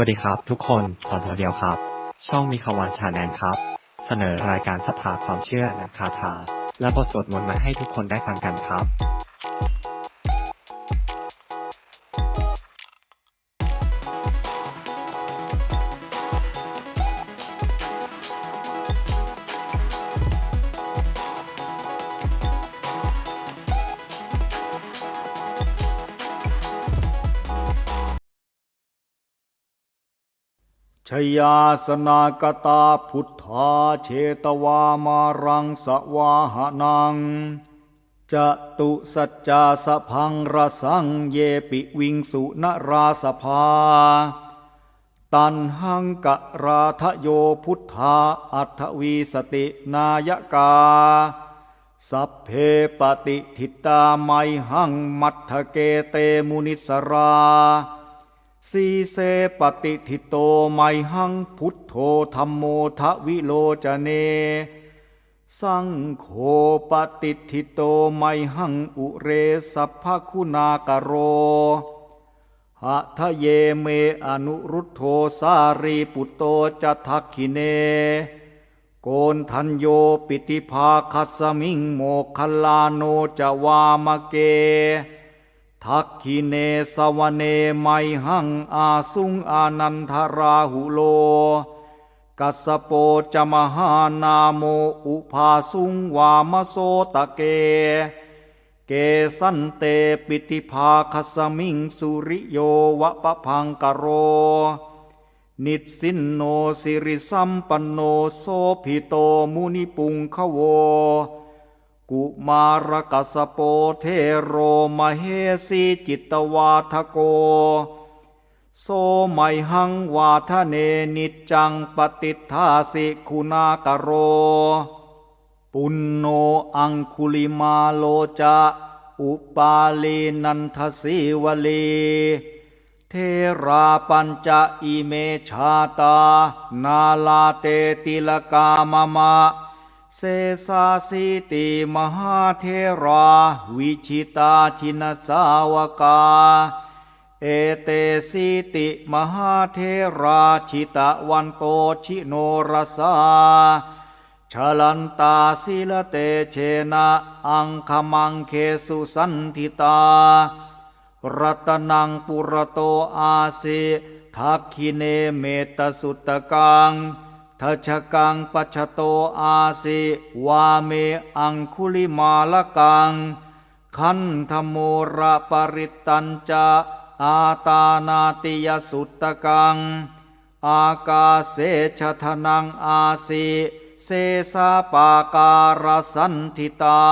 วัสดีครับ ทุกคนขอตัวเดียวครับ ช่องมีคาวันชาแนลครับ เสนอรายการศรัทธาความเชื่อและคาถาและบทสวดมนต์มาให้ทุกคนได้ฟังกันครับ ชยาสนากตาพุทธาเชตวามารังสวาหนังจะตุสัจจาสพังรสังเยปิวิงสุนราสภา ตันหังกะราทโยพุทธาอัทวีสตินายกา สัพเพปฏิทิตาไมหังมัทธเกเตมุนิสรา สีเสปฏิทิโตไมหังพุทโธธรรมโมทวิโลจเน สังโฆปฏิทิโตไมหังอุเรสัพพคุณากโรหะทะเยเมอนุรุทโธสารีปุตโตจะทักขิเน โกนทันโยปิติภาคัสมิงโมคลาโนจะวามเก ทักขิเนสวเนไมหังอาสุงอานันทราหุโล กัสโปจมหานาโมอุภาสุงวามโสตะเก เกสันเตปิติภาคสมิงสุริโยวะปะพังกโร นิสินโนสิริสัมปันโนโสภิโตมุนิปุงขโว กุมารกัสโปเทโรมเหสีจิตวาทโก โสไมหังวาทะเนนิจจังปฏิทาสิคุณากโร ปุณโนอังคุลิมาโลจะอุปาลีนันทสีวลี เทราปัญจะอิเมชาตา นาลาเตติลกามะมะ เสสาสิติมหาเทรา วิชิตาชินสาวกา เอเตสิติมหาเทราชิตะวันโตชิโนรสาชลันตาสิลเตเชนะอังคมังเคสุสันทิตา รัตนังปุระโตอาสิทักขิเนเมตสุตตะกัง ทัชกังปัชโตอาสิวาเมอังคุลิมาลกังขันธโมระปริตตัญจาอาตานาติยสุตตะกัง อากาเสชทนังอาสิเสสาปาการสันทิตา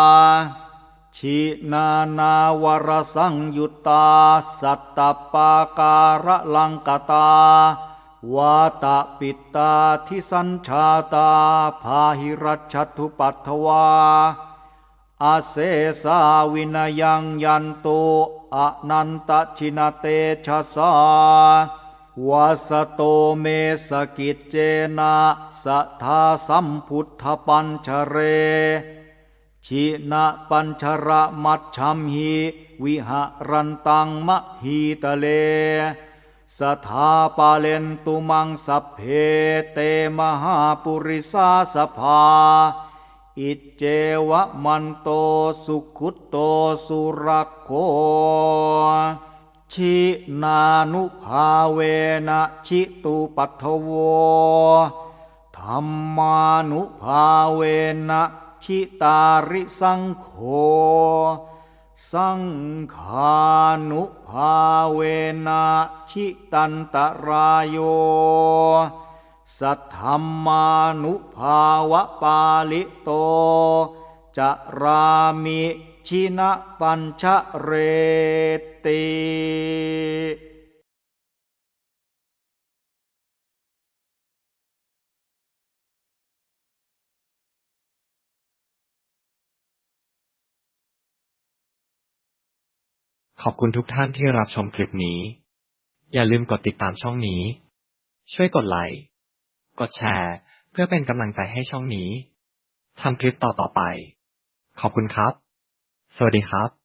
ชินานาวรสังยุตตา สัตตปาการะลังกตา วาตะปิตตาทิสัญชาตา พาหิรัชทุปัทวาอาเสสาวินยังยันโตอนันตชินเตชะสาวาสโตเมสกิจเจนะสัทาสัมพุทธปัญชเร ชินะปัญชระมัชชัมหิวิหารันตังมะหีตะเล สถาปาเลนตุมังสัพเพเตมหาปุริสาสภา อิจเจวะมันโตสุขุตโตสุรโคชินานุภาเวนะชิตุปัทโวธรรมานุภาเวนะชิตาริสังโฆ สังขานุภาเวนะชิตันตรายโย สัทธรรมานุภาวะปาลิโต จะรามิชินะปัญชเรติ ขอบคุณทุกท่านที่รับชมคลิปนี้ อย่าลืมกดติดตามช่องนี้ ช่วยกดไลค์ กดแชร์ เพื่อเป็นกำลังใจให้ช่องนี้ทำคลิปต่อๆไป ขอบคุณครับ สวัสดีครับ